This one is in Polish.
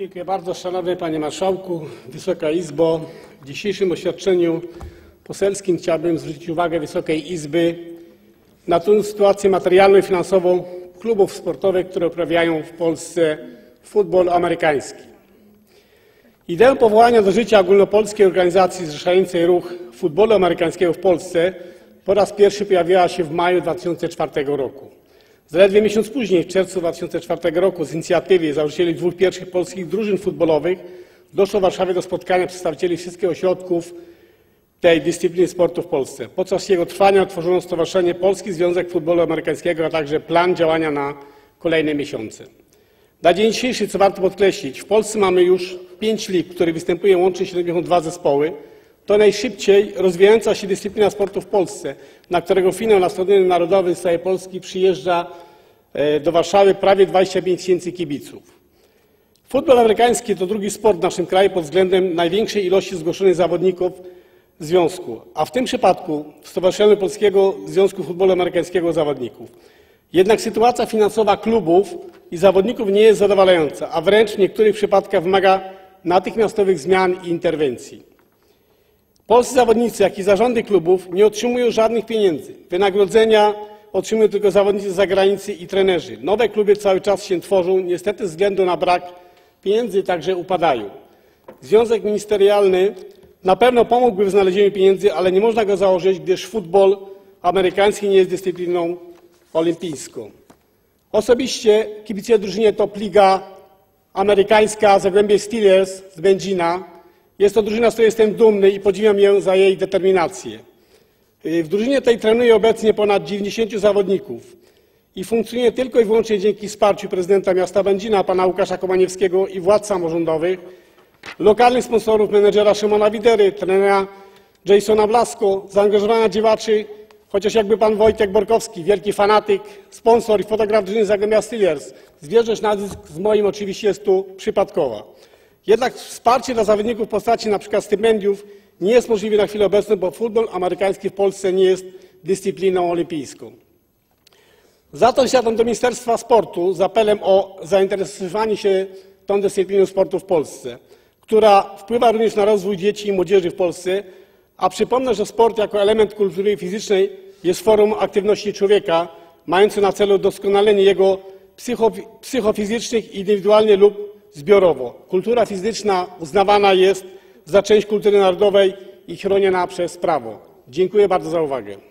Dziękuję bardzo. Szanowny Panie Marszałku, Wysoka Izbo. W dzisiejszym oświadczeniu poselskim chciałbym zwrócić uwagę Wysokiej Izby na tę sytuację materialną i finansową klubów sportowych, które uprawiają w Polsce futbol amerykański. Ideę powołania do życia ogólnopolskiej organizacji zrzeszającej ruch futbolu amerykańskiego w Polsce po raz pierwszy pojawiła się w maju 2004 roku. Zaledwie miesiąc później, w czerwcu 2004 roku, z inicjatywy założycieli dwóch pierwszych polskich drużyn futbolowych doszło w Warszawie do spotkania przedstawicieli wszystkich ośrodków tej dyscypliny sportu w Polsce. Podczas jego trwania utworzono Stowarzyszenie Polski Związek Futbolu Amerykańskiego, a także plan działania na kolejne miesiące. Na dzień dzisiejszy, co warto podkreślić, w Polsce mamy już pięć lig, w których występują łącznie 72 zespoły. To najszybciej rozwijająca się dyscyplina sportu w Polsce, na którego finał na Stadionie Narodowym z całej Polski przyjeżdża e, do Warszawy prawie 25 tysięcy kibiców. Futbol amerykański to drugi sport w naszym kraju pod względem największej ilości zgłoszonych zawodników w związku, a w tym przypadku Stowarzyszeniu Polskiego Związku Futbolu Amerykańskiego zawodników. Jednak sytuacja finansowa klubów i zawodników nie jest zadowalająca, a wręcz w niektórych przypadkach wymaga natychmiastowych zmian i interwencji. Polscy zawodnicy, jak i zarządy klubów nie otrzymują żadnych pieniędzy. Wynagrodzenia otrzymują tylko zawodnicy z zagranicy i trenerzy. Nowe kluby cały czas się tworzą, niestety ze względu na brak pieniędzy także upadają. Związek ministerialny na pewno pomógłby w znalezieniu pieniędzy, ale nie można go założyć, gdyż futbol amerykański nie jest dyscypliną olimpijską. Osobiście kibicuję drużynie Top Liga amerykańska Zagłębie Steelers z Będzina. Jest to drużyna, z której jestem dumny i podziwiam ją za jej determinację. W drużynie tej trenuje obecnie ponad 90 zawodników i funkcjonuje tylko i wyłącznie dzięki wsparciu prezydenta miasta Będzina, pana Łukasza Komaniewskiego i władz samorządowych, lokalnych sponsorów, menedżera Szymona Widery, trenera Jasona Blasko, zaangażowania działaczy, chociaż jakby pan Wojtek Borkowski, wielki fanatyk, sponsor i fotograf drużyny Zagłębia Steelers. Zwierzęć nazwisk z moim oczywiście jest tu przypadkowa. Jednak wsparcie dla zawodników w postaci np. stypendiów nie jest możliwe na chwilę obecną, bo futbol amerykański w Polsce nie jest dyscypliną olimpijską. Za to siadam do Ministerstwa Sportu z apelem o zainteresowanie się tą dyscypliną sportu w Polsce, która wpływa również na rozwój dzieci i młodzieży w Polsce, a przypomnę, że sport jako element kultury fizycznej jest formą aktywności człowieka, mający na celu doskonalenie jego psycho, psychofizycznych indywidualnie lub zbiorowo. Kultura fizyczna uznawana jest za część kultury narodowej i chroniona przez prawo. Dziękuję bardzo za uwagę.